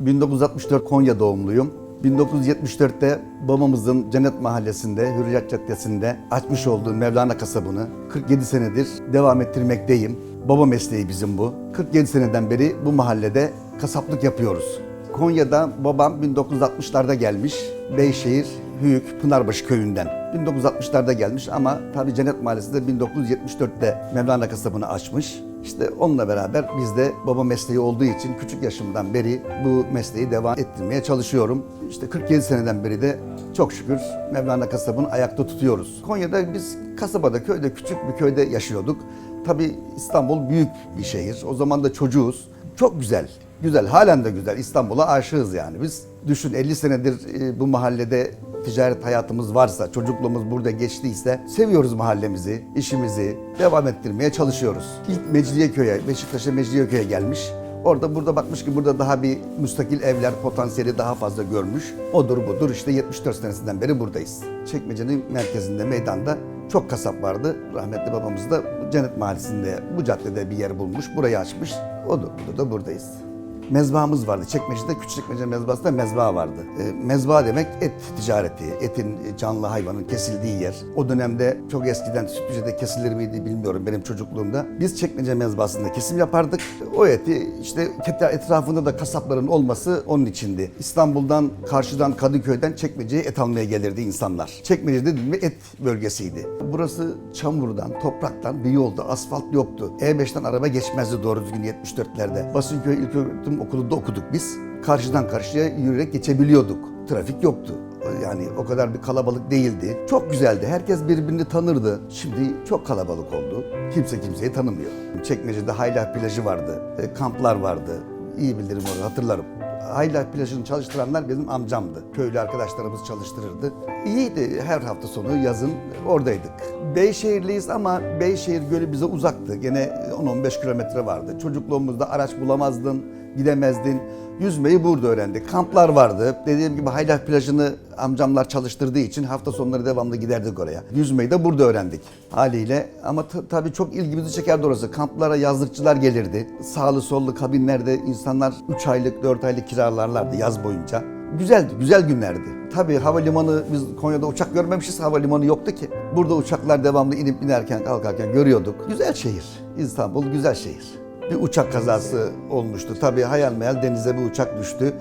Ben 1964 Konya doğumluyum. 1974'te babamızın Cennet Mahallesi'nde, Hürriyet Caddesi'nde açmış olduğu Mevlana kasabını 47 senedir devam ettirmekteyim. Baba mesleği bizim bu. 47 seneden beri bu mahallede kasaplık yapıyoruz. Konya'da babam 1960'larda gelmiş. Beyşehir, Hüyük, Pınarbaşı köyünden. 1960'larda gelmiş ama tabii Cennet Mahallesi'nde 1974'te Mevlana kasabını açmış. İşte onunla beraber biz de baba mesleği olduğu için küçük yaşımdan beri bu mesleği devam ettirmeye çalışıyorum. İşte 47 seneden beri de çok şükür Mevlana kasabını ayakta tutuyoruz. Konya'da biz kasabada, köyde, küçük bir köyde yaşıyorduk. Tabii İstanbul büyük bir şehir. O zaman da çocuğuz. Çok güzel. Güzel, halen de güzel. İstanbul'a aşığız yani. Biz düşün 50 senedir e, bu mahallede ticaret hayatımız varsa, çocukluğumuz burada geçtiyse seviyoruz mahallemizi, işimizi devam ettirmeye çalışıyoruz. İlk Mecidiyeköy'e, Beşiktaş'a Mecidiyeköy'e gelmiş. Orada burada bakmış ki burada daha bir müstakil evler potansiyeli daha fazla görmüş. Odur budur işte 74 senesinden beri buradayız. Çekmece'nin merkezinde, meydanda çok kasap vardı. Rahmetli babamız da Cennet Mahallesi'nde bu caddede bir yer bulmuş. Burayı açmış. Odur budur da buradayız mezbahımız vardı. Çekmece'de Küçükçekmece mezbahasında mezba vardı. E, mezba demek et ticareti, etin canlı hayvanın kesildiği yer. O dönemde çok eskiden Sütlüce'de kesilir miydi bilmiyorum benim çocukluğumda. Biz Çekmece mezbahasında kesim yapardık. O eti işte etrafında da kasapların olması onun içindi. İstanbul'dan, karşıdan, Kadıköy'den Çekmece'ye et almaya gelirdi insanlar. Çekmece gibi et bölgesiydi. Burası çamurdan, topraktan bir yolda, asfalt yoktu. E5'ten araba geçmezdi doğru düzgün 74'lerde. Basınköy İlköğretim Okulu'nda okuduk biz. Karşıdan karşıya yürüyerek geçebiliyorduk. Trafik yoktu. Yani o kadar bir kalabalık değildi. Çok güzeldi. Herkes birbirini tanırdı. Şimdi çok kalabalık oldu. Kimse kimseyi tanımıyor. Çekmece'de Haylah plajı vardı. e, Kamplar vardı. İyi bilirim onu hatırlarım. Haylah plajını çalıştıranlar benim amcamdı. Köylü arkadaşlarımız çalıştırırdı. İyiydi her hafta sonu yazın oradaydık. Beyşehirliyiz ama Beyşehir Gölü bize uzaktı. Gene 10-15 kilometre vardı. Çocukluğumuzda araç bulamazdın, gidemezdin. Yüzmeyi burada öğrendik. Kamplar vardı. Dediğim gibi Haylah plajını amcamlar çalıştırdığı için hafta sonları devamlı giderdik oraya. Yüzmeyi de burada öğrendik haliyle. Ama ta- tabii çok ilgimizi çekerdi orası. Kamplara yazlıkçılar gelirdi. Sağlı sollu kabinlerde insanlar 3 aylık 4 aylık kiralarlardı yaz boyunca. Güzeldi, güzel günlerdi. Tabii havalimanı, biz Konya'da uçak görmemişiz, havalimanı yoktu ki. Burada uçaklar devamlı inip inerken, kalkarken görüyorduk. Güzel şehir, İstanbul güzel şehir. Bir uçak kazası olmuştu. Tabii hayal meyal denize bir uçak düştü.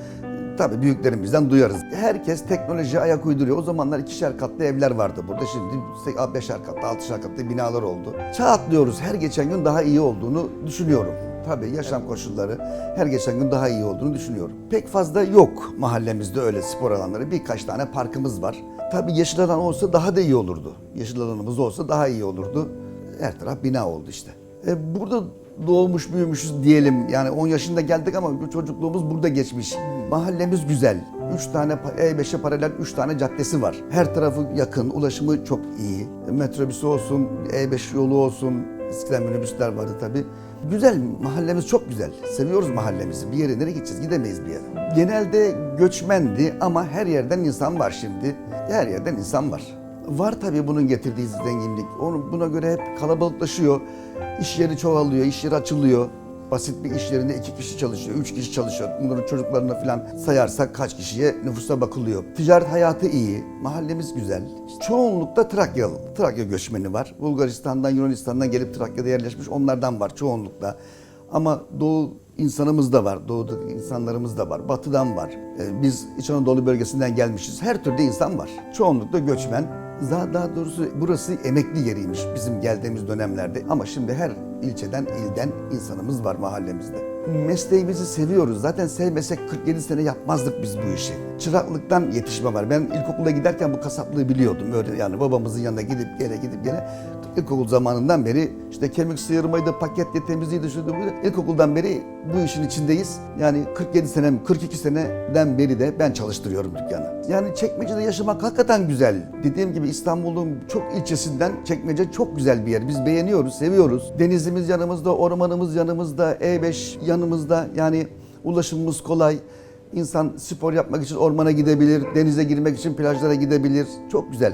Tabii büyüklerimizden duyarız. Herkes teknolojiye ayak uyduruyor. O zamanlar ikişer katlı evler vardı burada. Şimdi beşer katlı, altışer katlı binalar oldu. Çağ atlıyoruz. Her geçen gün daha iyi olduğunu düşünüyorum. Tabii yaşam koşulları her geçen gün daha iyi olduğunu düşünüyorum. Pek fazla yok mahallemizde öyle spor alanları. Birkaç tane parkımız var. Tabii yeşil alan olsa daha da iyi olurdu. Yeşil alanımız olsa daha iyi olurdu. Her taraf bina oldu işte. E, burada doğmuş büyümüşüz diyelim. Yani 10 yaşında geldik ama çocukluğumuz burada geçmiş. Mahallemiz güzel. 3 tane pa- E5'e paralel 3 tane caddesi var. Her tarafı yakın, ulaşımı çok iyi. Metrobüsü olsun, E5 yolu olsun. Eskiden minibüsler vardı tabii. Güzel, mahallemiz çok güzel. Seviyoruz mahallemizi. Bir yere nereye gideceğiz? Gidemeyiz bir yere. Genelde göçmendi ama her yerden insan var şimdi. Her yerden insan var. Var tabii bunun getirdiği zenginlik. Onu buna göre hep kalabalıklaşıyor. İş yeri çoğalıyor, iş yeri açılıyor. Basit bir iş yerinde iki kişi çalışıyor, üç kişi çalışıyor. Bunların çocuklarını falan sayarsak kaç kişiye nüfusa bakılıyor. Ticaret hayatı iyi, mahallemiz güzel. Çoğunlukta Trakyalı, Trakya göçmeni var. Bulgaristan'dan, Yunanistan'dan gelip Trakya'da yerleşmiş onlardan var çoğunlukla. Ama Doğu insanımız da var, Doğu'da insanlarımız da var, Batı'dan var. Ee, Biz İç Anadolu bölgesinden gelmişiz. Her türlü insan var. Çoğunlukla göçmen. Daha, daha doğrusu burası emekli yeriymiş bizim geldiğimiz dönemlerde. Ama şimdi her ilçeden, ilden insanımız var mahallemizde. Mesleğimizi seviyoruz. Zaten sevmesek 47 sene yapmazdık biz bu işi. Çıraklıktan yetişme var. Ben ilkokula giderken bu kasaplığı biliyordum. Öyle yani babamızın yanına gidip gele gidip gele ilkokul zamanından beri işte kemik sıyırmaydı, paketle temizliğiydi, şuydu buydu. İlkokuldan beri bu işin içindeyiz. Yani 47 senem, 42 seneden beri de ben çalıştırıyorum dükkanı. Yani Çekmece'de yaşamak hakikaten güzel. Dediğim gibi İstanbul'un çok ilçesinden Çekmece çok güzel bir yer. Biz beğeniyoruz, seviyoruz. Denizimiz yanımızda, ormanımız yanımızda, E5 yanımızda. Yani ulaşımımız kolay. İnsan spor yapmak için ormana gidebilir, denize girmek için plajlara gidebilir. Çok güzel.